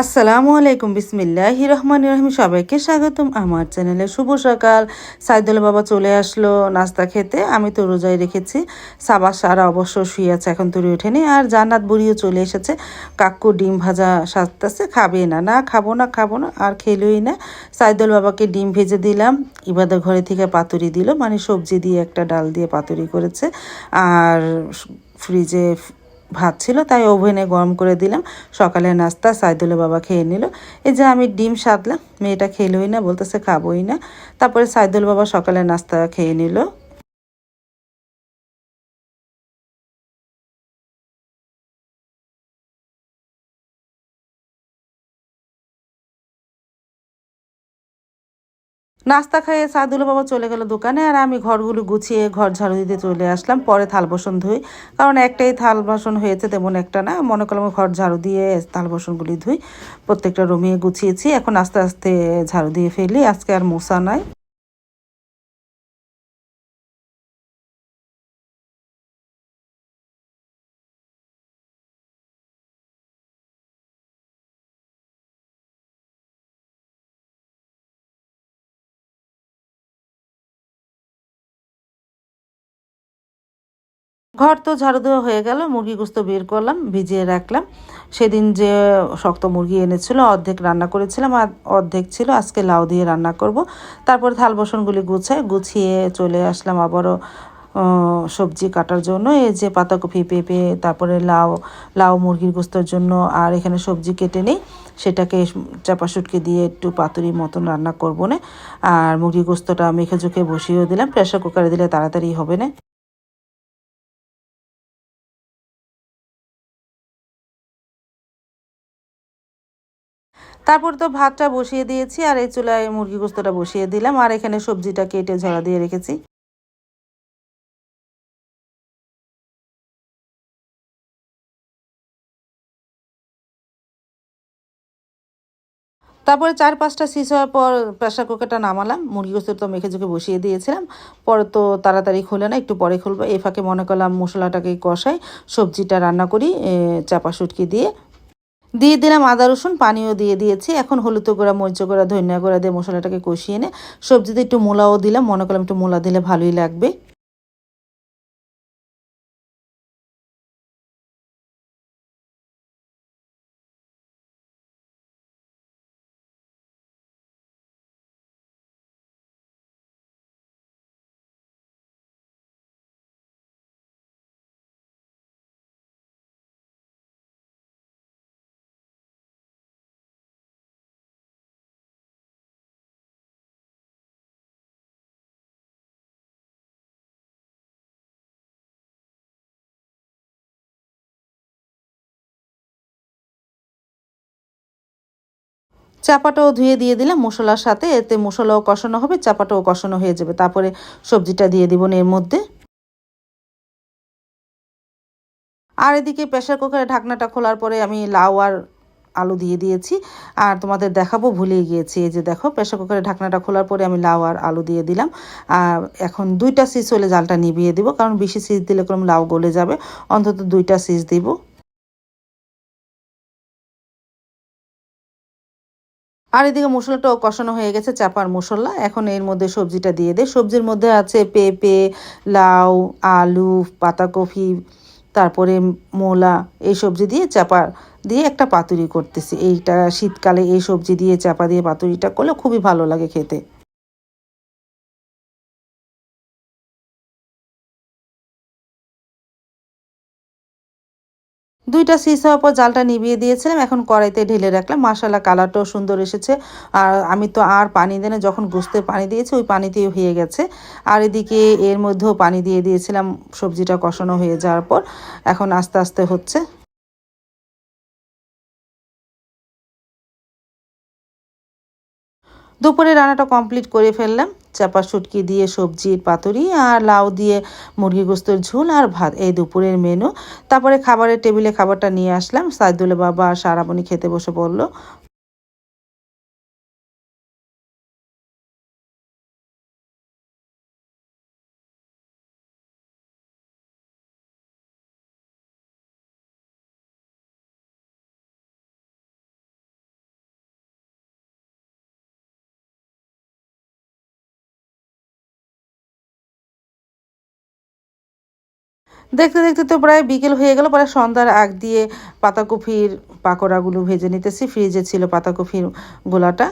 আসসালামু আলাইকুম বিসমিল্লাহ রহমান রহিম। সবাইকে স্বাগতম আমার চ্যানেলে। শুভ সকাল। সাইদুল বাবা চলে আসলো নাস্তা খেতে। আমি তো রোজায় রেখেছি। সাবা সারা অবশ্য শুয়ে আছে, এখন তুলে ওঠেনি। আর জান্নাত বুড়িও চলে এসেছে। কাকু ডিম ভাজা সাজতেছে খাবে না না খাব না খাব না, আর খেলোই না। সাইদুল বাবাকে ডিম ভেজে দিলাম। ইবাদের ঘরে থেকে পাতুরি দিল মানে সবজি দিয়ে একটা ডাল দিয়ে পাতুরি করেছে। আর ফ্রিজে ভাত ছিল, তাই ওভেনে গরম করে দিলাম। সকালে নাস্তা সাইদুলের বাবা খেয়ে নিল। এই যে আমি ডিম সাদলাম মেয়েটা খেলোই না, বলতেছে খাবোই না। তারপরে সাইদুল বাবা সকালে নাস্তা খেয়ে নিল। নাস্তা খাইয়ে সাদুল বাবা চলে গেল দোকানে আর আমি ঘরগুলো গুছিয়ে ঘর ঝাড়ু দিতে চলে আসলাম। পরে থাল বাসন ধুই। কারণ একটাই থাল বাসন হয়েছে তেমন একটা না। মনে করলাম ঘর ঝাড়ু দিয়ে থাল বাসনগুলি ধুই। প্রত্যেকটা রুমে গুছিয়েছি। এখন আস্তে আস্তে ঝাড়ু দিয়ে ফেলি। আজকে আর মশা নাই। ঘর তো ঝাড়ু দেওয়া হয়ে গেল মুরগি গুস্ত বের করলাম, ভিজিয়ে রাখলাম। সেদিন যে শক্ত মুরগি এনেছিল, অর্ধেক রান্না করেছিলাম, আর অর্ধেক ছিল, আজকে লাউ দিয়ে রান্না করব। তারপর থাল বসনগুলি গুছাই, গুছিয়ে চলে আসলাম আবারও সবজি কাটার জন্য। এই যে পাতাকপি পেঁপে, তারপরে লাউ লাউ মুরগির গোস্তর জন্য, আর এখানে সবজি কেটে নেই। সেটাকে চাপা সুটকে দিয়ে একটু পাতুরি মতন রান্না করব না। আর মুরগি গোস্তটা মেখে ঝুঁকে বসিয়েও দিলাম, প্রেশার কুকারে দিলে তাড়াতাড়ি হবে না। তারপর তো ভাতটা বসিয়ে দিয়েছি, আর এই চুলায় মুরগি গোস্তটা বসিয়ে দিলাম, আর এখানে সবজিটা কেটে ঝরা দিয়ে রেখেছি। তারপরে চার পাঁচটা সিস হওয়ার পর প্রেশার কুকারটা নামালাম, মুরগি গোস্ত তো মেখে ঝুঁকে বসিয়ে দিয়েছিলাম। পরে তো তাড়াতাড়ি খুলে না, একটু পরে খুলবো এ ফাঁকে মনে করলাম মশলাটাকে কষাই, সবজিটা রান্না করি চাপা সুটকি দিয়ে দিয়ে দিলাম আদা, রসুন, পানিও দিয়ে দিয়েছি। এখন হলুদ গোড়া, মরিচ গোড়া, ধনিয়া গোড়া দিয়ে মশলাটাকে কষিয়ে এনে সবজিতে একটু মোলাও দিলাম। মনে করলাম একটু মোলা দিলে ভালোই লাগবে। চাপাটাও ধুয়ে দিয়ে দিলাম মশলার সাথে, এতে মশলাও কষানো হবে, চাপাটাও কষানো হয়ে যাবে। তারপরে সবজিটা দিয়ে দিব এর মধ্যে। আর এদিকে প্রেশার কুকারে ঢাকনাটা খোলার পরে আমি লাউ আর আলু দিয়ে দিয়েছি। আর তোমাদের দেখাবো ভুলে গিয়েছি। এই যে দেখো প্রেশার কুকারে ঢাকনাটা খোলার পরে আমি লাউ আর আলু দিয়ে দিলাম। আর এখন দুইটা সিজ হলে জালটা নিভিয়ে দিব, কারণ বেশি সিজ দিলে কোনো লাউ গলে যাবে। অন্তত দুইটা সিজ দিব। আর এদিকে মশলাটাও কষানো হয়ে গেছে, চাপার মশলা। এখন এর মধ্যে সবজিটা দিয়ে দেয় সবজির মধ্যে আছে পেঁপে, লাউ, আলু, পাতাকপি, তারপরে মোলা, এই সবজি দিয়ে চাপা দিয়ে একটা পাতুরি করতেছি। এইটা শীতকালে এই সবজি দিয়ে চাপা দিয়ে পাতুরিটা করলে খুবই ভালো লাগে খেতে। দুইটা সিস হওয়ার পর জালটা নিভিয়ে দিয়েছিলাম, এখন কড়াইতে ঢেলে রাখলাম। মশালা কালারটাও সুন্দর এসেছে। আর আমি তো আর পানি দেনে যখন গুছতে পানি দিয়েছি, ওই পানিতেই হয়ে গেছে। আর এদিকে এর মধ্যেও পানি দিয়ে দিয়েছিলাম, সবজিটা কষানো হয়ে যাওয়ার পর। এখন আস্তে আস্তে হচ্ছে। দুপুরে রান্নাটা কমপ্লিট করে ফেললাম। চাপা শুটকি দিয়ে সবজির পাতুরি আর লাউ দিয়ে মুরগি গোস্তর ঝোল আর ভাত। এই দুপুরের মেনু তারপরে খাবারের টেবিলে খাবারটা নিয়ে আসলাম। সাইদুল বাবা আর সারাবনি খেতে বসে পড়ল দেখতে দেখতে তো প্রায় বিকেল হয়ে গেল, প্রায় সন্ধ্যার আগ দিয়ে পাতাকপির পাকোড়াগুলো ভেজে নিতেছি, ফ্রিজে ছিল পাতাকপির গোলাটা।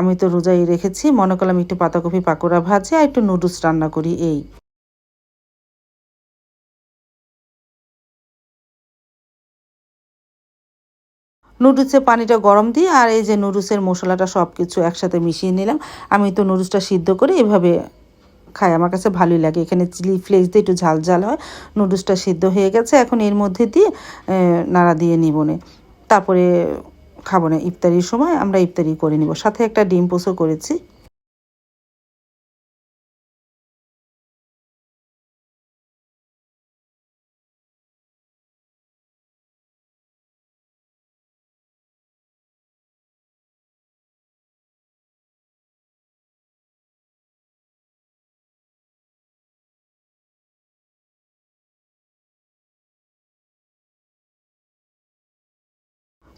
আমি তো রোজাই রেখেছি, মনে করলাম একটু পাতাকপি পাকোড়া ভাজি আর একটু নুডলস রান্না করি এই। নুডলসের পানিটা গরম দিয়ে আর এই যে নুডলসের মশলাটা সব কিছু একসাথে মিশিয়ে নিলাম। আমি তো নুডলসটা সিদ্ধ করে এভাবে খাই আমার কাছে ভালোই লাগে। এখানে চিলি ফ্লেক্স দিয়ে একটু ঝাল ঝাল হয়। নুডলসটা সিদ্ধ হয়ে গেছে। এখন এর মধ্যে দিয়ে নাড়া দিয়ে নিব নে। তারপরে খাব না। ইফতারির সময় আমরা ইফতারি করে নিব। সাথে একটা ডিম পোসও করেছি।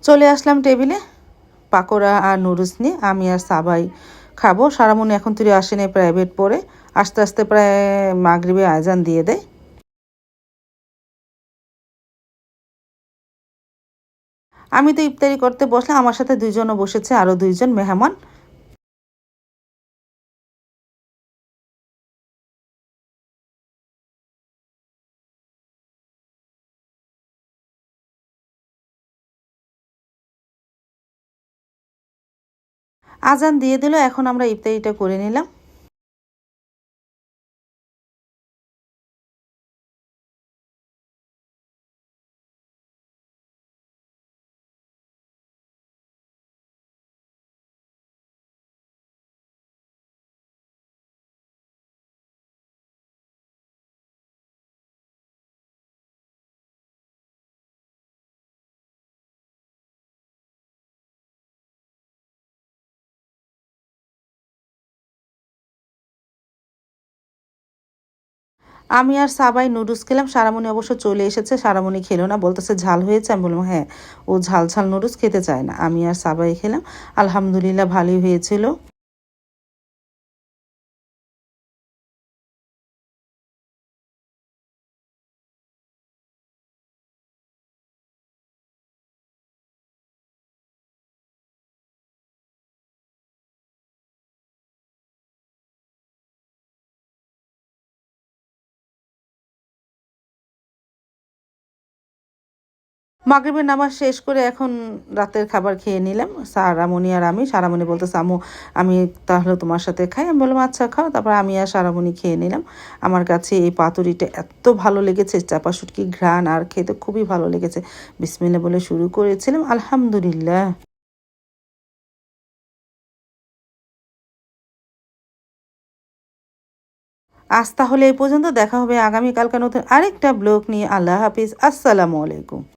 চলে আসলাম টেবিলে। পাকোড়া আর নুডলস নিয়ে আমি আর সাবাই খাব। সারামনি এখন তুই আসেনি প্রাইভেট পড়ে আস্তে আস্তে প্রায় মাগরিবে আয়োজন দিয়ে দেয়। আমি তো ইফতারি করতে বসলে আমার সাথে দুইজনও বসেছে, আরও দুইজন মেহমান। আজান দিয়ে দিল এখন আমরা ইফতারিটা করে নিলাম। আমি আর সাবাই নুডলস খেলাম, সারামণি অবশ্য চলে এসেছে, সারামণি খেলো না, বলতেছে ঝাল হয়েছে, আমি বললাম হ্যাঁ ও ঝাল ঝাল নুডলস খেতে চায় না। আমি আর সাবাই খেলাম, আলহামদুলিল্লাহ ভালোই হয়েছিল। মাগরিবের নামাজ শেষ করে এখন রাতের খাবার খেয়ে নিলাম। সারামণি আর আমি সারামণি বলতে সামু আমি তাহলে তোমার সাথে খাই। আমি বললাম আচ্ছা খাও। তারপর আমি আর সারামণি খেয়ে নিলাম। আমার কাছে এই পাতুরিটা এত ভালো লেগেছে, চাপা শুটকি, ঘ্রাণ, আর খেতে খুবই ভালো লেগেছে। বিসমিল্লা বলে শুরু করেছিলাম, আলহামদুলিল্লাহ। আজ তাহলে এই পর্যন্ত, দেখা হবে আগামীকালকে নতুন আরেকটা ব্লগ নিয়ে। আল্লাহ হাফিজ, আসসালামু আলাইকুম।